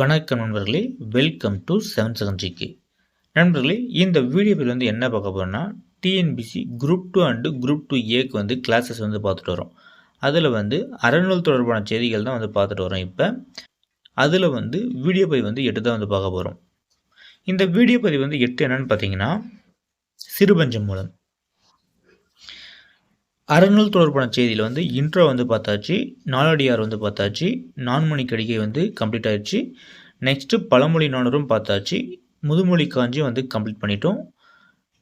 வணக்கம் நண்பர்களே. Welcome to seven second ஜிக்கு நண்பர்களே இந்த வீடியோவில் வந்து என்ன பார்க்க போகிறோம்னா TNPSC group two and group two ஏக்கு வந்து கிளாஸஸ் வந்து பார்த்துட்டு வரோம் அதில் வந்து அறநூல் தொடர்பான செய்திகள் தான் வந்து பார்த்துட்டு வரோம் இப்போ. அதில் வந்து வீடியோ பதிவு வந்து எட்டு தான் வந்து பார்க்க போகிறோம் இந்த வீடியோ பதிவு வந்து எட்டு என்னன்னு பார்த்தீங்கன்னா சிறுபஞ்சம் மூலம். அறநூல் தொடர்பான செய்தியில் வந்து இன்ட்ரோ வந்து பார்த்தாச்சு நாலடியார் வந்து பார்த்தாச்சு நான்மணி கடிகை வந்து கம்ப்ளீட் ஆயிடுச்சு நெக்ஸ்ட்டு பழமொழி நானூறும் பார்த்தாச்சு முதுமொழி காஞ்சியும் வந்து கம்ப்ளீட் பண்ணிட்டோம்.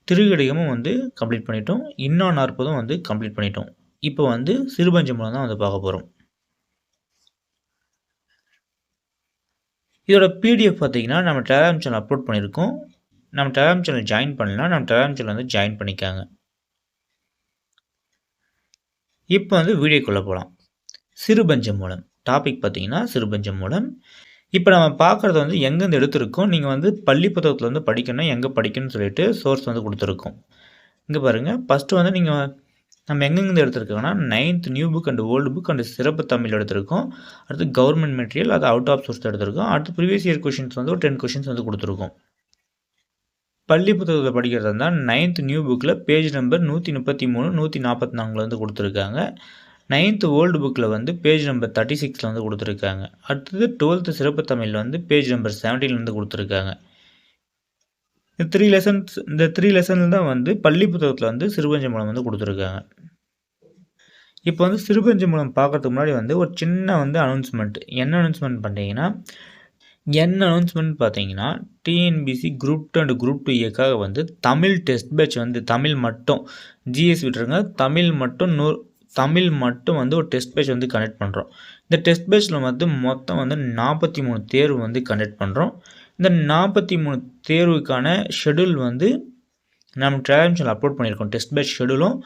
திருகடிகமும் வந்து கம்ப்ளீட் பண்ணிட்டோம். இன்னா நாற்பதும் வந்து கம்ப்ளீட் பண்ணிட்டோம். இப்போ வந்து சிறுபஞ்சம் மூலம் தான் வந்து பார்க்க போகிறோம் இதோட பிடிஎஃப் பார்த்தீங்கன்னா நம்ம டெலாம் சேனல் அப்லோட் பண்ணியிருக்கோம். நம்ம டெலாம் சேனல் ஜாயின் பண்ணலாம் நம்ம டெலாம் சேனல் வந்து ஜாயின் பண்ணிக்காங்க. இப்போ வந்து வீடியோக்குள்ளே போகலாம் சிறுபஞ்சம் மூலம். டாபிக் பார்த்தீங்கன்னா சிறுபஞ்சம் மூலம். இப்போ நம்ம பார்க்குறது வந்து எங்கேருந்து எடுத்திருக்கோம்? நீங்கள் வந்து பள்ளி புத்தகத்தில் வந்து படிக்கணும் எங்கே படிக்கணும்னு சொல்லிட்டு சோர்ஸ் வந்து கொடுத்துருக்கோம். இங்கே பாருங்கள் ஃபஸ்ட்டு வந்து நீங்கள் நம்ம எங்கெங்கேருந்து எடுத்திருக்கோம்னா ninth new book and old book and சிறப்பு தமிழ் எடுத்திருக்கோம். அடுத்து கவர்மெண்ட் மெட்டீரியல் அது அவுட் ஆஃப் சோர்ஸ் எடுத்திருக்கோம். அடுத்து ப்ரீவியஸ் இயர் கொஷின்ஸ் வந்து ஒரு டென் கொஷின்ஸ் வந்து கொடுத்துருக்கோம். பள்ளி புத்தகத்தில் படிக்கிறது இருந்தால் நைன்த் நியூ புக்கில் பேஜ் நம்பர் நூற்றி முப்பத்தி மூணு நூற்றி நாற்பத்தி நாலில் வந்து கொடுத்துருக்காங்க. நைன்த்து ஓல்டு புக்கில் வந்து பேஜ் நம்பர் தேர்ட்டி சிக்ஸில் வந்து கொடுத்துருக்காங்க. அடுத்தது டுவெல்த்து சிறப்பு தமிழில் வந்து பேஜ் நம்பர் செவன்டீன்லேருந்து கொடுத்துருக்காங்க. இந்த த்ரீ லெசன்ஸ் இந்த த்ரீ லெசனில் தான் வந்து பள்ளி புத்தகத்தில் வந்து சிறுபஞ்ச மூலம் வந்து கொடுத்துருக்காங்க. இப்போ வந்து சிறுபஞ்ச மூலம் பார்க்கறதுக்கு முன்னாடி வந்து ஒரு சின்ன வந்து அனௌன்ஸ்மெண்ட் என்ன அனௌன்ஸ்மெண்ட் பண்ணிங்கன்னா என்ன அனௌன்ஸ்மெண்ட் பார்த்தீங்கன்னா TNPSC group two and group two ஏக்காக வந்து தமிழ் டெஸ்ட் பேட்ச் வந்து தமிழ் மட்டும் ஜிஎஸ் விட்டுருங்க. தமிழ் மட்டும் நூறு தமிழ் மட்டும் வந்து ஒரு டெஸ்ட் பேட்ச் வந்து கனெக்ட் பண்ணுறோம் இந்த டெஸ்ட் பேட்சில் வந்து மொத்தம் வந்து நாற்பத்தி மூணு தேர்வு வந்து கனெக்ட் பண்ணுறோம் இந்த நாற்பத்தி மூணு தேர்வுக்கான ஷெடியூல் வந்து நம்ம டெலிகிராம் அப்லோட் பண்ணியிருக்கோம். டெஸ்ட் பேட்ச் ஷெடியூலும்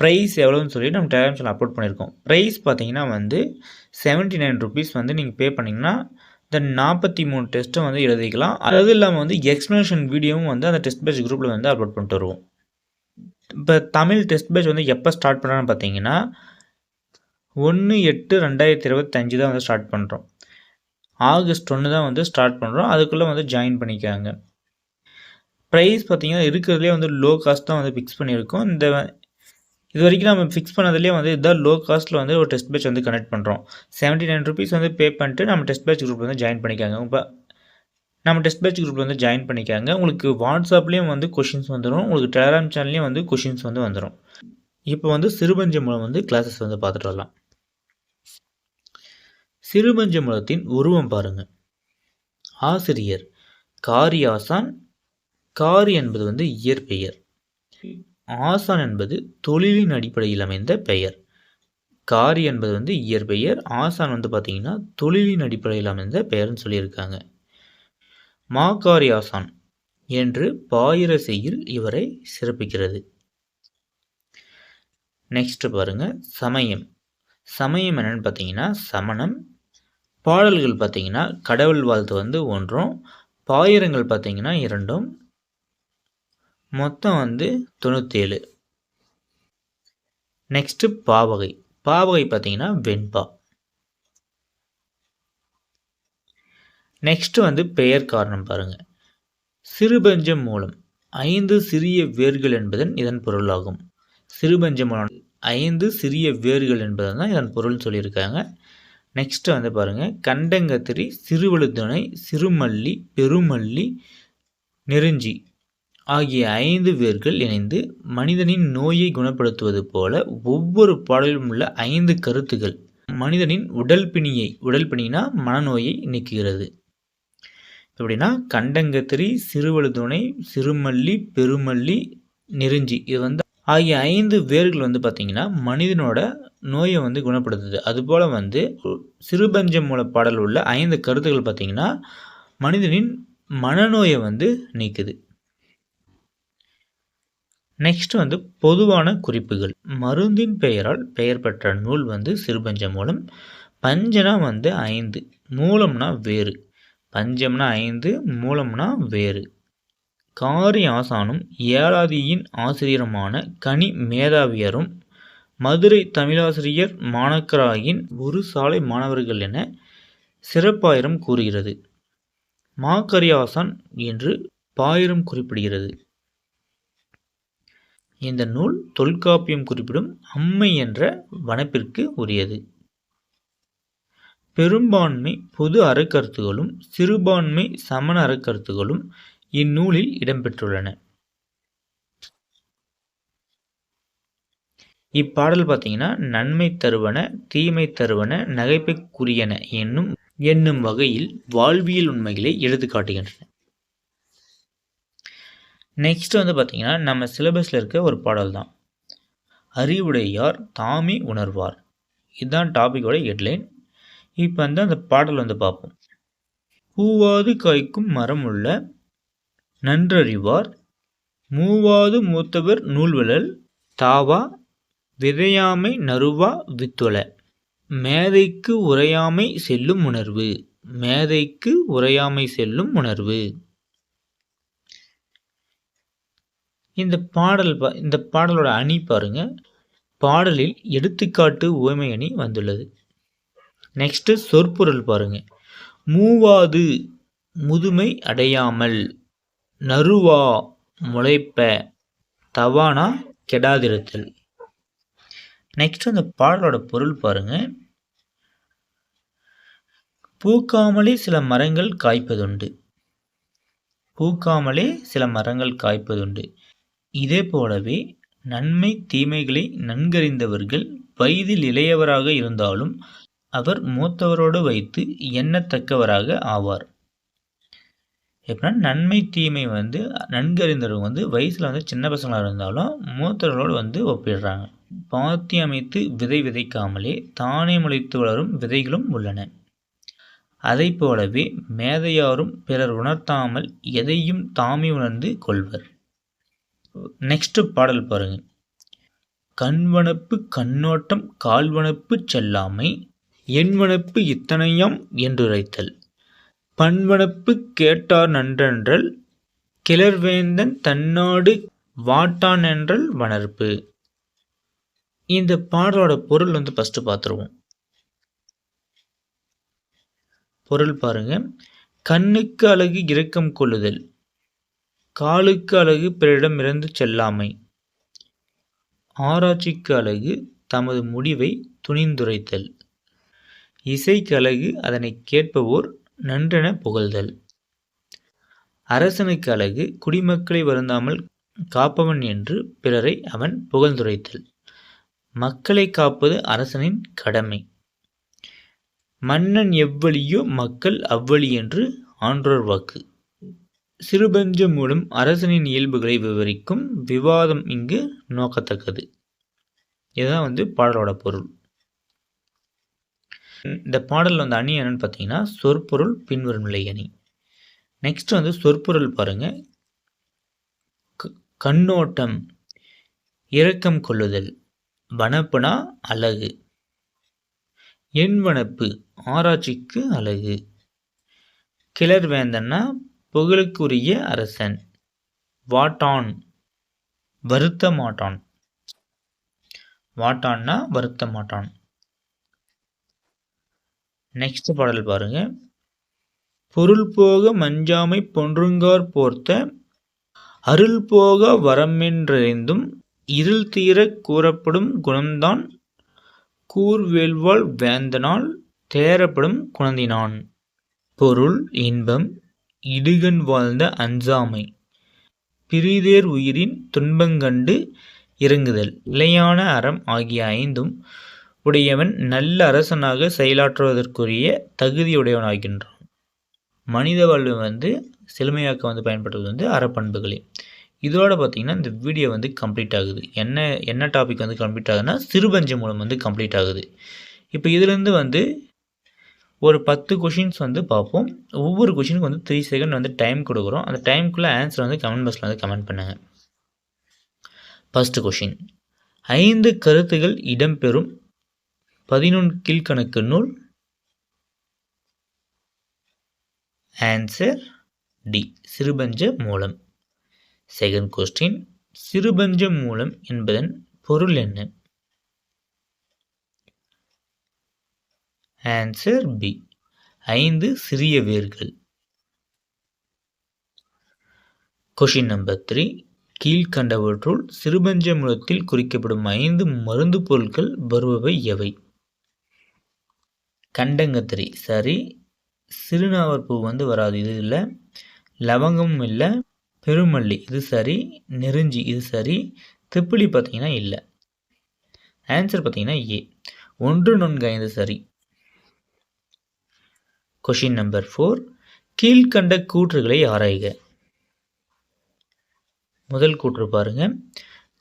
ப்ரைஸ் எவ்வளோன்னு சொல்லி நம்ம டெலிகிராம் அப்லோட் பண்ணியிருக்கோம். ப்ரைஸ் பார்த்தீங்கன்னா வந்து செவன்ட்டி நைன் ருபீஸ் வந்து நீங்கள் பே பண்ணிங்கன்னா தென் நாற்பத்தி மூணு டெஸ்ட்டும் வந்து எழுதிக்கலாம். அது இல்லாமல் வந்து எக்ஸ்ப்ளனேஷன் வீடியோவும் வந்து அந்த டெஸ்ட் பேஜ் குரூப்பில் வந்து அப்லோட் பண்ணிட்டு வருவோம். இப்போ தமிழ் டெஸ்ட் பேஜ் வந்து எப்போ ஸ்டார்ட் பண்ணுறான்னு பார்த்தீங்கன்னா ஒன்று எட்டு ரெண்டாயிரத்தி இருபத்தஞ்சு தான் வந்து ஸ்டார்ட் பண்ணுறோம் ஆகஸ்ட் ஒன்று தான் வந்து ஸ்டார்ட் பண்ணுறோம் அதுக்குள்ளே வந்து ஜாயின் பண்ணிக்காங்க ப்ரைஸ் பார்த்தீங்கன்னா இருக்கிறதுலே வந்து லோ காஸ்ட் தான் வந்து ஃபிக்ஸ் பண்ணியிருக்கோம். இந்த இது வரைக்கும் நம்ம ஃபிக்ஸ் பண்ணதுலேயே வந்து இதுதான் லோ காஸ்ட்டில் வந்து ஒரு டெஸ்ட் பேட்ச் வந்து கனெக்ட் பண்ணுறோம் செவன்ட்டி நைன் ருபீஸ் வந்து பே பண்ணிட்டு நம்ம டெஸ்ட் பேட்ச் குரூப் வந்து ஜாயின் பண்ணிக்காங்க. இப்போ நம்ம டெஸ்ட் பேட்ச் குரூப்பில் வந்து ஜாயின் பண்ணிக்காங்க. உங்களுக்கு வாட்ஸ்அப்லேயும் வந்து கொஷின்ஸ் வந்துடும் உங்களுக்கு டெலிகிராம் சேனல்லையும் வந்து கொஷின்ஸ் வந்து வந்துடும் இப்போ வந்து சிறுபஞ்ச மூலம் வந்து கிளாஸஸ் வந்து பார்த்துட்டு வரலாம். சிறுபஞ்ச மூலத்தின் உருவம் பாருங்கள் ஆசிரியர் காரி ஆசான் காரி என்பது வந்து இயற்பெயர். ஆசான் என்பது தொழிலின் அடிப்படையில் அமைந்த பெயர். காரி என்பது வந்து இயற்பெயர். ஆசான் வந்து பார்த்திங்கன்னா தொழிலின் அடிப்படையில் அமைந்த பெயர்னு சொல்லியிருக்காங்க. மாகாரி ஆசான் என்று பாயிர செய்யில் இவரை சிறப்பிக்கிறது. நெக்ஸ்ட் பாருங்க. சமயம். சமயம் என்னன்னு பார்த்தீங்கன்னா சமணம். பாடல்கள் பார்த்தீங்கன்னா கடவுள் வாழ்த்து வந்து ஒன்றும். பாயிரங்கள் பார்த்தீங்கன்னா இரண்டும். மொத்தம் வந்து தொண்ணூற்றேழு நெக்ஸ்ட்டு பாவகை. பாவகை பார்த்தீங்கன்னா வெண்பா. நெக்ஸ்ட்டு வந்து பெயர் காரணம் பாருங்கள் சிறுபஞ்சம் மூலம். ஐந்து சிறிய வேர்கள் என்பதன் இதன் பொருளாகும். சிறுபஞ்சம் மூலம் ஐந்து சிறிய வேர்கள் என்பதன் தான் இதன் பொருள்னு சொல்லியிருக்காங்க. நெக்ஸ்ட்டு வந்து பாருங்கள் கண்டங்கத்திரி சிறுவழுத்துணை சிறுமல்லி பெருமல்லி நெருஞ்சி. ஆகிய ஐந்து பேர்கள் இணைந்து மனிதனின் நோயை குணப்படுத்துவது போல ஒவ்வொரு பாடலிலும் உள்ள ஐந்து கருத்துகள். மனிதனின் உடல் பிணியை உடல் பிணினா மனநோயை நீக்குகிறது. எப்படின்னா கண்டங்கத்திரி சிறுவழுதுணை சிறுமல்லி பெருமல்லி நெருஞ்சி இது வந்து ஆகிய ஐந்து வேர்கள் வந்து பார்த்திங்கன்னா மனிதனோட நோயை வந்து குணப்படுத்துது. அதுபோல் வந்து சிறுபஞ்சம் மூல பாடல் உள்ள ஐந்து கருத்துக்கள் பார்த்திங்கன்னா மனிதனின் மனநோயை வந்து நீக்குது. நெக்ஸ்ட் வந்து பொதுவான குறிப்புகள். மருந்தின் பெயரால் பெயர் பெற்ற நூல் வந்து சிறுபஞ்ச மூலம் பஞ்சனா வந்து ஐந்து மூலம்னா வேறு. பஞ்சம்னா ஐந்து மூலம்னா வேறு. காரி ஆசானும் ஏழாதியின் ஆசிரியருமான கனி மேதாவியரும் மதுரை தமிழாசிரியர் மாணக்கராயின் ஒரு சாலை மாணவர்கள் என சிறப்பாயிரம் கூறுகிறது. மாக்கரியாசான் என்று பாயிரம் குறிப்பிடுகிறது. இந்த நூல் தொல்காப்பியம் குறிப்பிடும் அம்மை என்ற வனப்பிற்கு உரியது. பெரும்பான்மை பொது அறக்கருத்துகளும் சிறுபான்மை சமண அறக்கருத்துகளும் இந்நூலில் இடம்பெற்றுள்ளன. இப்பாடல் பார்த்தீங்கன்னா நன்மை தருவன தீமை தருவன நகைப்புக்குரியன என்னும் என்னும் வகையில் வாழ்வியல் உண்மைகளை எடுத்து காட்டுகின்றன நெக்ஸ்ட் வந்து பார்த்திங்கன்னா நம்ம சிலபஸில் இருக்க ஒரு பாடல் தான். அறிவுடையார் தாமி உணர்வார். இதுதான் டாப்பிக்கோட ஹெட்லைன் இப்போ வந்து அந்த பாடல் வந்து பார்ப்போம் பூவாது காய்க்கும் மரம் உள்ள நன்றறிவார். மூவாது மூத்தவர் நூல்வழல். தாவா விதையாமை நறுவா வித்துள மேதைக்கு உரையாமை செல்லும் உணர்வு. மேதைக்கு உரையாமை செல்லும் உணர்வு. இந்த பாடல் இந்த பாடலோட அணி பாருங்க. பாடலில் எடுத்துக்காட்டு உவமை அணி வந்துள்ளது. நெக்ஸ்ட்டு சொற்பொருள் பாருங்க. மூவாது முதுமை அடையாமல் நறுவா முளைப்ப தவானா கெடாதிருத்தல். நெக்ஸ்ட் அந்த பாடலோட பொருள் பாருங்க. பூக்காமலே சில மரங்கள் காய்ப்பதுண்டு. பூக்காமலே சில மரங்கள் காய்ப்பதுண்டு. இதே போலவே நன்மை தீமைகளை நன்கறிந்தவர்கள் வயதில் இளையவராக இருந்தாலும் அவர் மூத்தவரோடு வைத்து எண்ணத்தக்கவராக ஆவார். எப்படின்னா நன்மை தீமை வந்து நன்கறிந்தவர்கள் வந்து வயசில் வந்து சின்ன பசங்களாக இருந்தாலும் மூத்தவர்களோடு வந்து ஒப்பிடுறாங்க. பாத்தி அமைத்து விதை விதைக்காமலே தானே முளைத்து வளரும் விதைகளும் உள்ளன. அதை போலவே மேதையாரும் பிறர் உணர்த்தாமல் எதையும் தாமே உணர்ந்து கொள்வர். நெக்ஸ்ட்டு பாடல் பாருங்கள் கண்வனப்பு கண்ணோட்டம் கால்வனப்பு செல்லாமை எண்வனப்பு இத்தனையாம் என்றுரைத்தல் பண்வனப்பு கேட்டார் நன்றென்றல் கிளர்வேந்தன் தன்னாடு வாட்டான் என்றல் வனர்ப்பு இந்த பாடலோட பொருள் வந்து ஃபஸ்ட்டு பார்த்துருவோம் பொருள் பாருங்க. கண்ணுக்கு அழகு இரக்கம் கொள்ளுதல். காலுக்கு அழகு பிறரிடம் இறந்து செல்லாமை. ஆராய்ச்சிக்கு அழகு தமது முடிவை துணிந்துரைத்தல். இசைக்கு அழகு அதனை கேட்பவோர் நன்றென புகழ்தல். அரசனுக்கு அழகு குடிமக்களை வருந்தாமல் காப்பவன் என்று பிறரை அவன் புகழ்ந்துரைத்தல். மக்களை காப்பது அரசனின் கடமை. மன்னன் எவ்வழியோ மக்கள் அவ்வழி என்று ஆன்றோர் வாக்கு. சிறுபஞ்சம் மூலம் அரசனின் இயல்புகளை விவரிக்கும் விவாதம் இங்கு நோக்கத்தக்கது. இதுதான் வந்து பாடலோட பொருள். இந்த பாடலில் வந்து அணி என்னன்னு பார்த்தீங்கன்னா சொற்பொருள் பின்வரும் நிலை அணி. நெக்ஸ்ட் வந்து சொற்பொருள் பாருங்க. கண்ணோட்டம் இரக்கம் கொள்ளுதல் வனப்புனா அழகு. எண்வனப்பு ஆராய்ச்சிக்கு அழகு. கிளர் வேந்தன்னா புகழுக்குரிய அரசன். வாட்டான். வருத்த மாட்டான் வாட்டான்னா வருத்த மாட்டான் நெக்ஸ்ட் பாடல் பாருங்க. பொருள் போக மஞ்சாமை பொன்றுங்கார் போர்த்த அருள் போக வரமென்றறிந்தும் இருள் தீரக் கூறப்படும் குணம்தான் கூர்வேல்வாள் வேந்தனால் தேரப்படும் குணந்தினான் பொருள் இன்பம் இடுகண் வாழ்ந்த அஞ்சாமை. பிரிதேர் உயிரின் துன்பங்கண்டு இறங்குதல். நிலையான அறம் ஆகிய ஐந்தும் உடையவன் நல்ல அரசனாக செயலாற்றுவதற்குரிய தகுதியுடையவனாகின்றான். மனித வாழ்வு வந்து செழுமையாக்க வந்து பயன்படுத்துவது வந்து அறப்பண்புகளே. இதோட பார்த்திங்கன்னா இந்த வீடியோ வந்து கம்ப்ளீட் ஆகுது. என்ன என்ன டாபிக் வந்து கம்ப்ளீட் ஆகுதுன்னா சிறுபஞ்சம் மூலம் வந்து கம்ப்ளீட் ஆகுது. இப்போ இதுலேருந்து வந்து ஒரு பத்து கொஷின்ஸ் வந்து பார்ப்போம். ஒவ்வொரு கொஷினுக்கு வந்து த்ரீ செகண்ட் வந்து டைம் கொடுக்குறோம். அந்த டைமுக்குள்ளே ஆன்சர் வந்து கமெண்ட் பாக்ஸில் வந்து கமெண்ட் பண்ணுங்கள் ஃபஸ்ட்டு கொஷின் ஐந்து கருத்துகள் இடம்பெறும். பதினொன்று கீழ்கணக்கு நூல். ஆன்சர் டி சிறுபஞ்ச மூலம். செகண்ட் கொஸ்டின் சிறுபஞ்ச மூலம் என்பதன் பொருள் என்ன? ஆன்சர் பி ஐந்து சிறிய வேர்கள். கொஷின் நம்பர் த்ரீ கீழ்கண்டவற்றுள் சிறுபஞ்ச மூலத்தில் குறிக்கப்படும் ஐந்து மருந்து பொருட்கள் வருபவை எவை? கண்டங்கத்திரி சரி. சிறுநாவற்பூ வந்து வராது. இது இல்லை. லவங்கமும் இல்லை. பெருமல்லி. இது சரி. நெருஞ்சி. இது சரி. திப்பிலி பார்த்தீங்கன்னா இல்லை. ஆன்சர் பார்த்தீங்கன்னா ஏ ஒன்று நொன்கு ஐந்து சரி. கொஷின் நம்பர் ஃபோர் கீழ்கண்ட கூற்றுகளை ஆராய்க. முதல் கூற்று பாருங்க.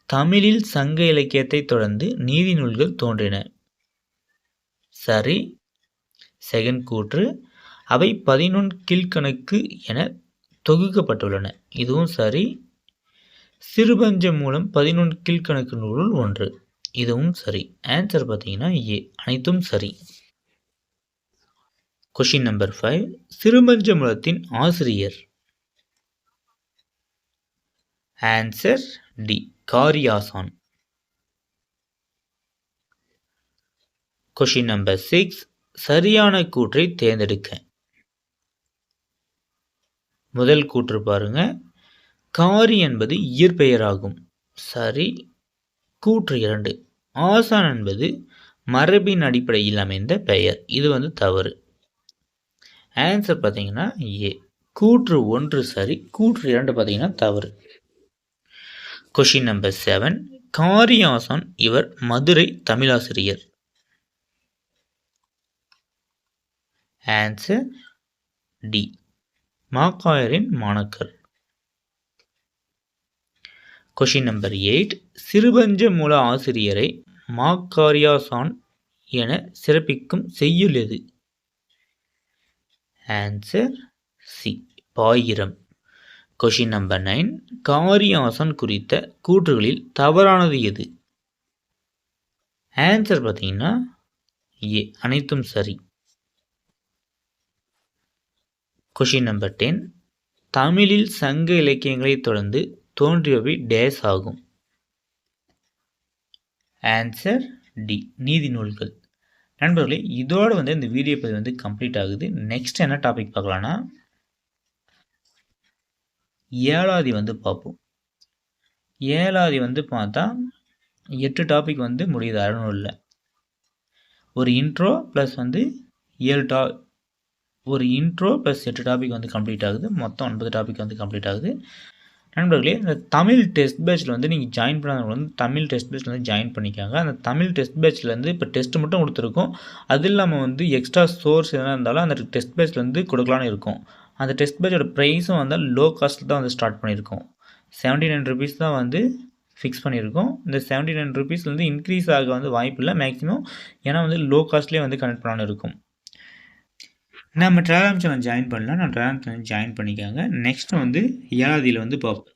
தமிழில் சங்க இலக்கியத்தை தொடர்ந்து நீதி நூல்கள் தோன்றின. சரி. செகண்ட் கூற்று. அவை பதினொன்று கீழ்கணக்கு என தொகுக்கப்பட்டுள்ளன. இதுவும் சரி. சிறுபஞ்சம் மூலம் பதினொன்று கீழ்கணக்கு நூலுள் ஒன்று. இதுவும் சரி. ஆன்சர் பார்த்தீங்கன்னா ஏ அனைத்தும் சரி. கொஷின் நம்பர் ஃபைவ் சிறுபஞ்சமூலத்தின் ஆசிரியர். Answer D Kariyasan. Question number six சரியான கூற்றை தேர்ந்தெடுக்க. முதல் கூற்று பாருங்க. காரி என்பது இயற்பெயராகும். சரி. கூற்று இரண்டு. ஆசான் என்பது மரபின் அடிப்படையில் அமைந்த பெயர். இது வந்து தவறு. ஆன்சர் பார்த்தீங்கன்னா ஏ கூற்று ஒன்று சரி கூற்று இரண்டு பார்த்தீங்கன்னா தவறு. கொஷின் நம்பர் செவன் காரியாசான் இவர் மதுரை தமிழாசிரியர். ஆன்சர் டி மாக்காயரின் மாணக்கர். கொஷின் நம்பர் எயிட் சிறுபஞ்ச மூல ஆசிரியரை மாக்காரியாசான் என சிறப்பிக்கும் செய்யுள் எது? ஆன்சர் சி பாயிரம். கொஷின் நம்பர் நைன் காரியாசன் குறித்த கூற்றுகளில் தவறானது எது? ஆன்சர் பார்த்தீங்கன்னா ஏ அனைத்தும் சரி. கொஷின் நம்பர் டென் தமிழில் சங்க இலக்கியங்களை தொடர்ந்து தோன்றியவை டேஸ் ஆகும். ஆன்சர் டி நீதி நூல்கள். நண்பர்களே இதோடு வந்து இந்த வீடியோ பதிவு வந்து கம்ப்ளீட் ஆகுது. நெக்ஸ்ட் என்ன டாபிக் பார்க்கலான்னா ஏழாதி வந்து பார்ப்போம். ஏழாதி வந்து பார்த்தா எட்டு டாபிக் வந்து முடியுது. அறநூலில் ஒரு இன்ட்ரோ ப்ளஸ் வந்து ஏழு டா ஒரு இன்ட்ரோ ப்ளஸ் எட்டு டாபிக் வந்து கம்ப்ளீட் ஆகுது. மொத்தம் ஒன்பது டாபிக் வந்து கம்ப்ளீட் ஆகுது. நண்பர்களே இந்த தமிழ் டெஸ்ட் பேட்சில் வந்து நீங்கள் ஜாயின் பண்ணாதவங்க வந்து தமிழ் டெஸ்ட் பேட்சில் வந்து ஜாயின் பண்ணிக்காங்க. அந்த தமிழ் டெஸ்ட் பேட்சில் வந்து இப்போ டெஸ்ட் மட்டும் கொடுத்துருக்கோம். அது இல்லாமல் வந்து எக்ஸ்ட்ரா சோர்ஸ் எதனா இருந்தாலும் அந்த டெஸ்ட் பேட்சில் வந்து கொடுக்கலான்னு இருக்கும். அந்த டெஸ்ட் பேட்சோட ப்ரைஸும் வந்து லோ காஸ்ட்டில் தான் வந்து ஸ்டார்ட் பண்ணியிருக்கோம். செவன்ட்டி நைன் ருபீஸ் தான் வந்து ஃபிக்ஸ் பண்ணியிருக்கோம். இந்த செவன்ட்டி நைன் ருபீஸ் வந்து இன்க்ரீஸ் ஆக வந்து வாய்ப்பு இல்லை மேக்ஸிமம் ஏன்னா வந்து லோ காஸ்ட்லேயே வந்து கனெக்ட் பண்ணான்னு இருக்கும். நம்ம ட்ராவல் சேனல் ஜாயின் பண்ணலாம். நான் ட்ராவல் சேனல் ஜாயின் பண்ணிக்காங்க. நெக்ஸ்ட் வந்து ஏழாவதியில் வந்து பார்ப்போம்.